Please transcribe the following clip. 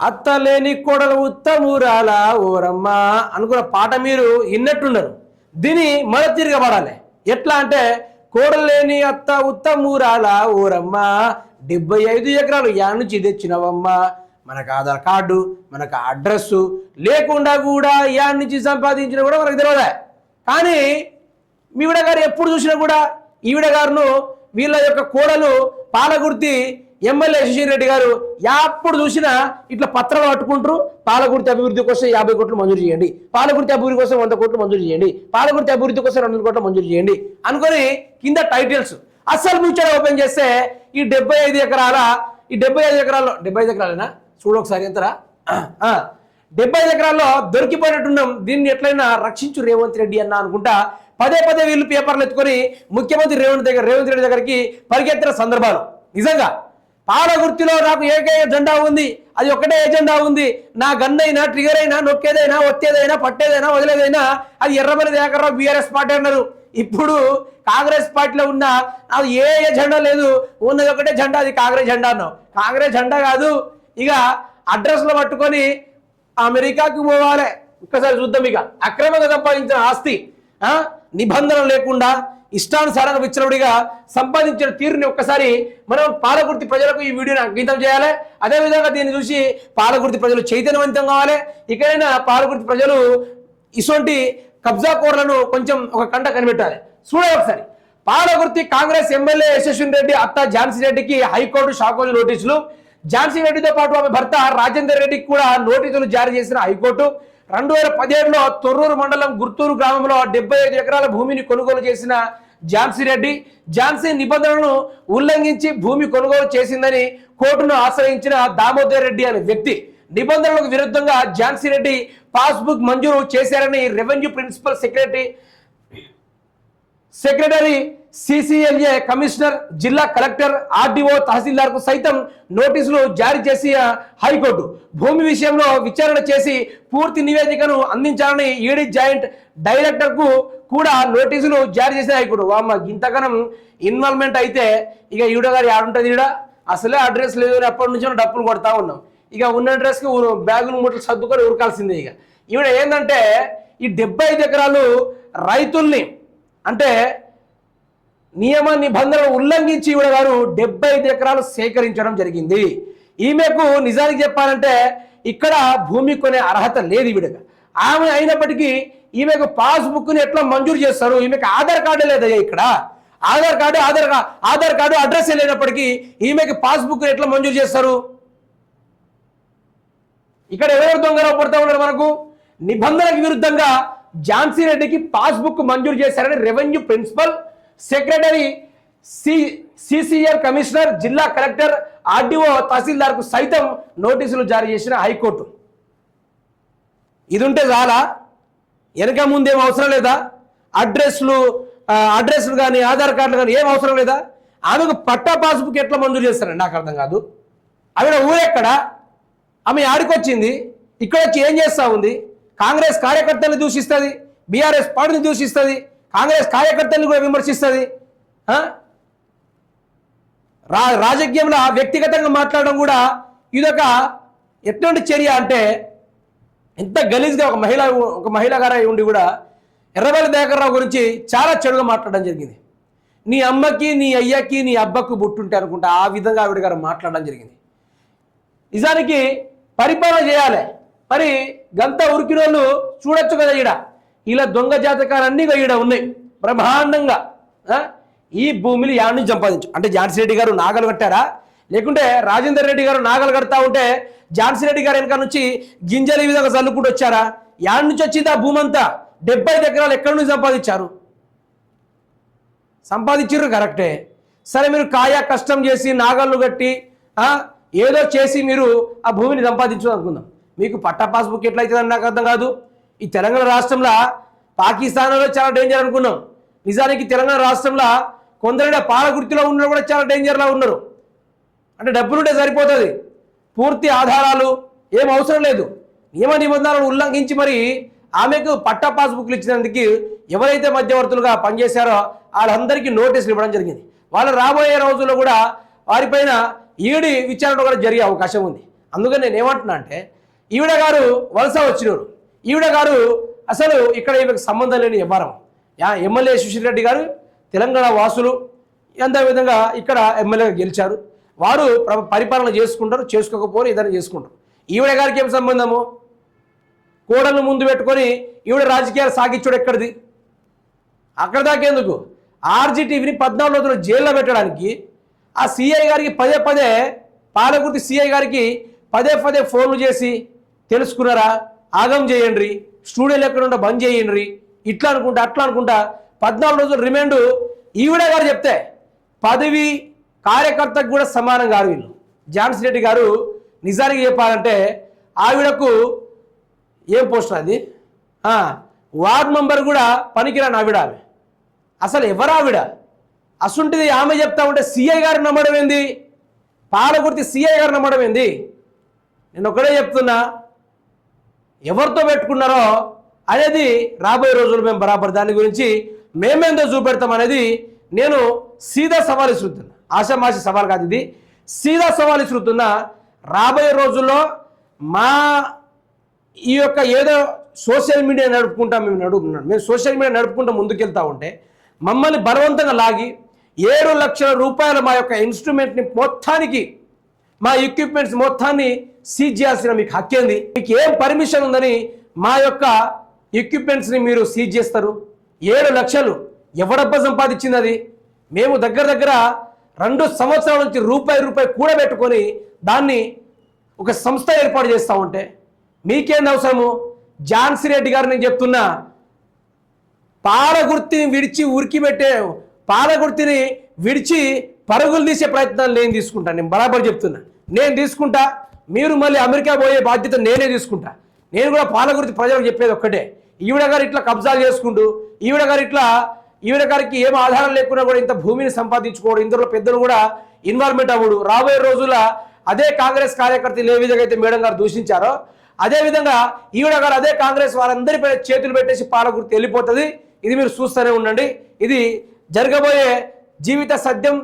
అత్తలేని కొడలు ఉత్తమూరాల ఓరమ్మ అనుకున్న పాట మీరు విన్నట్టున్నారు. దీని మళ్ళీ తిరగబడాలి. ఎట్లా అంటే కోడలు లేని అత్త ఉత్తమూరాల ఓరమ్మ డెబ్బై ఐదు ఎకరాలు యా నుంచి తెచ్చినవమ్మ? మనకు ఆధార్ కార్డు మనకు అడ్రస్ లేకుండా కూడా యా నుంచి సంపాదించిన కూడా మనకు తెలియదా కానీ ఈవిడ గారు ఎప్పుడు చూసినా కూడా ఈవిడ గారును వీళ్ళ యొక్క కోడలు పాలగుర్తి ఎమ్మెల్యే శశిర్ రెడ్డి గారు ఎప్పుడు చూసినా ఇట్లా పత్రాలు పట్టుకుంటారు. పాలకుర్తి అభివృద్ధి కోసం యాభై కోట్లు మంజూరు చేయండి. పాలకుర్తి అభివృద్ధి కోసం వంద కోట్లు మంజూరు చేయండి. పాలకుర్తి అభివృద్ధి కోసం రెండు కోట్లు మంజూరు చేయండి. అనుకొని కింద టైటిల్స్. అస్సలు ముచ్చట ఓపెన్ చేస్తే ఈ డెబ్బై ఐదు ఎకరాల ఈ డెబ్బై ఐదు ఎకరాల్లో డెబ్బై ఐదు ఎకరాలేనా? చూడు ఒకసారి ఎంతరా డెబ్బై ఐదు ఎకరాల్లో దొరికిపోయినట్టున్నాం. దీన్ని ఎట్లయినా రక్షించు రేవంత్ రెడ్డి అన్న అనుకుంటా. పదే పదే వీళ్ళు పేపర్లు ఎత్తుకొని ముఖ్యమంత్రి రేవంత్ దగ్గర రేవంత్ రెడ్డి దగ్గరికి పరిగెత్తిన సందర్భాలు. నిజంగా. పాలగుర్తిలో నాకు ఏకైక జెండా ఉంది. అది ఒకటే ఎజెండా ఉంది. నా గన్నైనా అయినా ట్రిగర్ అయినా నొక్కేదైనా ఒత్తేదైనా పట్టేదైనా వదిలేదైనా అది ఎర్రమల్లి దేకర్రావు బీఆర్ఎస్ పార్టీ అన్నారు. ఇప్పుడు కాంగ్రెస్ పార్టీలో ఉన్న నాకు ఏ ఎజెండా లేదు. ఉన్నది ఒకటే జెండా అది కాంగ్రెస్ జెండా అన్నావు. కాంగ్రెస్ జెండా కాదు. ఇక అడ్రస్లో పట్టుకొని అమెరికాకి పోవాలి. ఒక్కసారి చూద్దాం ఇక. అక్రమంగా సంపాదించిన ఆస్తి నిబంధన లేకుండా ఇష్టానుసారంగా విచ్చలవిడిగా సంపాదించిన తీరుని ఒక్కసారి మనం పాలకుర్తి ప్రజలకు ఈ వీడియోని అంకితం చేయాలి. అదేవిధంగా దీన్ని చూసి పాలకుర్తి ప్రజలు చైతన్యవంతం కావాలి. ఇకనైనా పాలకుర్తి ప్రజలు ఇటువంటి కబ్జా కూరలను కొంచెం ఒక కంట కనిపెట్టాలి. చూడాలి ఒకసారి. పాలకుర్తి కాంగ్రెస్ ఎమ్మెల్యే యశస్విన్ రెడ్డి అత్త ఝాన్సీ రెడ్డికి హైకోర్టు షాకోజు నోటీసులు. ఝాన్సీ రెడ్డితో పాటు ఆమె భర్త రాజేందర్ రెడ్డికి కూడా నోటీసులు జారీ చేసిన హైకోర్టు. రెండు వేల పదిహేడులో తొర్రూరు మండలం గుర్తూరు గ్రామంలో డెబ్బై ఐదు ఎకరాల భూమిని కొనుగోలు చేసిన ఝాన్సీ రెడ్డి ఝాన్సీ నిబంధనలను ఉల్లంఘించి భూమి కొనుగోలు చేసిందని కోర్టును ఆశ్రయించిన దామోదర్ రెడ్డి అనే వ్యక్తి నిబంధనలకు విరుద్ధంగా ఝాన్సీ రెడ్డి పాస్బుక్ మంజూరు చేశారని revenue principal secretary secretary CCLA commissioner జిల్లా కలెక్టర్ ఆర్డీఓ తహసీల్దార్కు సైతం నోటీసులు జారీ చేసి హైకోర్టు భూమి విషయంలో విచారణ చేసి పూర్తి నివేదికను అందించాలని ఈడీ జాయింట్ డైరెక్టర్కు కూడా నోటీసులు జారీ చేసిన హైకోర్టు. వామ్మ ఇంతకనం ఇన్వాల్వ్మెంట్ అయితే ఇక ఈవిడ గారు ఆడుంటుంది ఈడ. అసలే అడ్రస్ లేదు అని అప్పటి నుంచి డప్పులు కొడతా ఉన్నాం. ఇక ఉన్న అడ్రస్కి బ్యాగులు మూటలు సర్దుకొని ఉరకాల్సిందే ఇక. ఈవిడ ఏంటంటే ఈ డెబ్బై ఐదు ఎకరాలు రైతుల్ని అంటే నియమ నిబంధనలు ఉల్లంఘించి ఈవిడ గారు డెబ్బై ఐదు ఎకరాలు సేకరించడం జరిగింది. ఈమెకు నిజానికి చెప్పాలంటే ఇక్కడ భూమి కొనే అర్హత లేదు ఈవిడగా ఆమె అయినప్పటికీ ఈమెకు పాస్బుక్ని ఎట్లా మంజూరు చేస్తారు? ఈమెకు ఆధార్ కార్డు లేదయ్యా ఇక్కడ? Aadhaar card Aadhaar Aadhaar card address లేనప్పటికీ ఈమెకి పాస్బుక్ ఎట్లా మంజూరు చేస్తారు? ఇక్కడ ఎవరెవరు దొంగరావు పడుతూ ఉన్నారు మనకు? నిబంధనకు విరుద్ధంగా ఝాన్సీ రెడ్డికి పాస్బుక్ మంజూరు చేశారని revenue principal secretary C CCR commissioner జిల్లా కలెక్టర్ ఆర్డీఓ తహసీల్దార్కు సైతం నోటీసులు జారీ చేసిన హైకోర్టు. ఇది ఉంటే చాలా వెనక ముందేం అవసరం లేదా? అడ్రస్లు అడ్రస్లు కానీ ఆధార్ కార్డులు కానీ ఏం అవసరం లేదా? ఆమెకు పట్టా పాస్బుక్ ఎట్లా మంజూరు చేస్తారండి? నాకు అర్థం కాదు. ఆవిడ ఊరెక్కడ? ఆమె ఆడికొచ్చింది. ఇక్కడ వచ్చి ఏం చేస్తూ ఉంది? కాంగ్రెస్ కార్యకర్తలను దూషిస్తుంది బీఆర్ఎస్ పార్టీని దూషిస్తుంది కాంగ్రెస్ కార్యకర్తలను కూడా విమర్శిస్తుంది రా రాజకీయంలో వ్యక్తిగతంగా మాట్లాడడం కూడా ఇదొక ఎటువంటి చర్య అంటే ఎంత గలీజ్గా ఒక మహిళ ఒక మహిళ గారై ఉండి కూడా ఎర్రబెల్లి దయాకర్రావు గురించి చాలా చెడుగా మాట్లాడడం జరిగింది. నీ అమ్మకి నీ అయ్యకి నీ అబ్బకు బుట్టుంటే అనుకుంటా ఆ విధంగా ఆవిడ గారు మాట్లాడడం జరిగింది. నిజానికి పరిపాలన చేయాలి. మరి గంత ఉరికిన వాళ్ళు చూడొచ్చు కదా ఈడ. ఇలా దొంగ జాతకాలన్నీ ఈడ ఉన్నాయి. బ్రహ్మాండంగా. ఈ భూమిని యాడ్ని సంపాదించు. అంటే ఝాన్సీ రెడ్డి గారు నాగలు కట్టారా? లేకుంటే రాజేందర్ రెడ్డి గారు నాగలు కడతా ఉంటే ఝాన్సీ రెడ్డి గారు వెనక నుంచి గింజలు ఈ విధంగా చల్లుకుంటూ వచ్చారా? యాడ్ నుంచి వచ్చింది ఆ భూమి అంతా డెబ్బై ఐదు ఎకరాలు ఎక్కడి నుంచి సంపాదించారు? సంపాదించారు కరెక్టే. సరే మీరు కాయా కష్టం చేసి నాగళ్ళు కట్టి ఏదో చేసి మీరు ఆ భూమిని సంపాదించు అనుకుందాం. మీకు పట్టా పాస్బుక్ ఎట్లయితుందని నాకు అర్థం కాదు. ఈ తెలంగాణ రాష్ట్రంలో పాకిస్తాన్లో చాలా డేంజర్ అనుకున్నాం. నిజానికి తెలంగాణ రాష్ట్రంలో కొందరైనా పాలగుర్తిలో ఉన్న కూడా చాలా డేంజర్లో ఉన్నారు. అంటే డబ్బులుంటే సరిపోతుంది. పూర్తి ఆధారాలు ఏం అవసరం లేదు. నియమ నిబంధనలను ఉల్లంఘించి మరి ఆమెకు పట్టా పాస్బుక్లు ఇచ్చినందుకు ఎవరైతే మధ్యవర్తులుగా పనిచేశారో వాళ్ళందరికీ నోటీసులు ఇవ్వడం జరిగింది. వాళ్ళు రాబోయే రోజుల్లో కూడా వారిపైన ఈడి విచారణ కూడా జరిగే అవకాశం ఉంది. అందుకని నేనేమంటున్నా అంటే ఈవిడ గారు వలస వచ్చినారు. ఈవిడ గారు అసలు ఇక్కడ ఈమెకు సంబంధం లేని వ్యవహారం. యా ఎమ్మెల్యే సుశీల్ రెడ్డి గారు తెలంగాణ వాసులు అంతే విధంగా ఇక్కడ ఎమ్మెల్యేగా గెలిచారు. వారు పరిపాలన చేసుకుంటారు చేసుకోకపోరు ఏదైనా చేసుకుంటారు. ఈవిడ గారికి ఏం సంబంధము? కోడలను ముందు పెట్టుకొని ఈవిడ రాజకీయాలు సాగించుడు ఎక్కడిది? అక్కడ దాకేందుకు ఆర్జీటీవీని పద్నాలుగు రోజులు జైల్లో పెట్టడానికి ఆ సిఐ గారికి పదే పదే పాలకుర్తి సిఐ గారికి పదే పదే ఫోన్లు చేసి తెలుసుకున్నారా? ఆగం చేయండి. స్టూడియోలు ఎక్కడుంటే బంద్ చేయండి. ఇట్లా అనుకుంటా అట్లా అనుకుంటా. పద్నాలుగు రోజులు రిమాండ్ ఈవిడ గారు చెప్తే పదవి కార్యకర్తకు కూడా సమానం కాదు వీళ్ళు. ఝాన్సీ రెడ్డి గారు నిజానికి చెప్పాలంటే ఆవిడకు ఏం పోస్ట్ అది? వార్డ్ మెంబర్ కూడా పనికిరాని ఆవిడ ఆమె. అసలు ఎవరు ఆవిడ? అసుంటిది ఆమె చెప్తా ఉంటే సిఐ గారు నమ్మడం ఏంది? పాలకుర్తి సిఐ గారు నమ్మడం ఏంది? నేను ఒకటే చెప్తున్నా ఎవరితో పెట్టుకున్నారో అనేది రాబోయే రోజులు మేము బరాబర్. దాని గురించి మేమేందో చూపెడతాం అనేది నేను సీదా సవాల్ ఇస్తున్నా ఆశామాషి సవాల్ కాదు ఇది. సీదా సవాల్ ఇస్తున్నా రాబోయే రోజుల్లో మా ఈ యొక్క ఏదో సోషల్ మీడియా నడుపుకుంటా మేము నడుపుతున్నాం. మేము సోషల్ మీడియా నడుపుకుంటూ ముందుకెళ్తా ఉంటే మమ్మల్ని బలవంతంగా లాగి ఏడు లక్షల రూపాయల మా యొక్క ఇన్స్ట్రుమెంట్ని మొత్తానికి మా ఎక్విప్మెంట్స్ మొత్తాన్ని సీజ్ చేయాల్సిన మీకు హక్కేంది మీకు ఏం పర్మిషన్ ఉందని మా యొక్క ఎక్విప్మెంట్స్ని మీరు సీజ్ చేస్తారు. ఏడు లక్షలు ఎవడబ్బ సంపాదించింది అది? మేము దగ్గర దగ్గర రెండు సంవత్సరాల నుంచి రూపాయి రూపాయి కూడబెట్టుకొని దాన్ని ఒక సంస్థ ఏర్పాటు చేస్తూ ఉంటే మీకేంది అవసరము? ఝాన్సీ రెడ్డి గారు నేను చెప్తున్నా పాలగుర్తిని విడిచి ఉరికి పెట్టే పాలగుర్తిని విడిచి పరుగులు తీసే ప్రయత్నాలు నేను తీసుకుంటాను నేను బరాబర్ చెప్తున్నా. నేను తీసుకుంటా. మీరు మళ్ళీ అమెరికా పోయే బాధ్యత నేనే తీసుకుంటా. నేను కూడా పాలగుర్తి ప్రజలకు చెప్పేది ఒక్కటే. ఈవిడ గారు ఇట్లా కబ్జాలు చేసుకుంటూ ఈవిడ గారు ఇట్లా ఈవిడ గారికి ఏం ఆధారం లేకుండా కూడా ఇంత భూమిని సంపాదించుకోవడం ఇందులో పెద్దలు కూడా ఇన్వాల్వ్మెంట్ అవ్వడు. రాబోయే రోజుల అదే కాంగ్రెస్ కార్యకర్తలు ఏ విధంగా అయితే మేడం గారు దూషించారో అదే విధంగా ఈవిడ గారు అదే కాంగ్రెస్ వారందరిపై చేతులు పెట్టేసి పాలకుర్తి వెళ్ళిపోతుంది. ఇది మీరు చూస్తూనే ఉండండి. ఇది జరగబోయే జీవిత సత్యం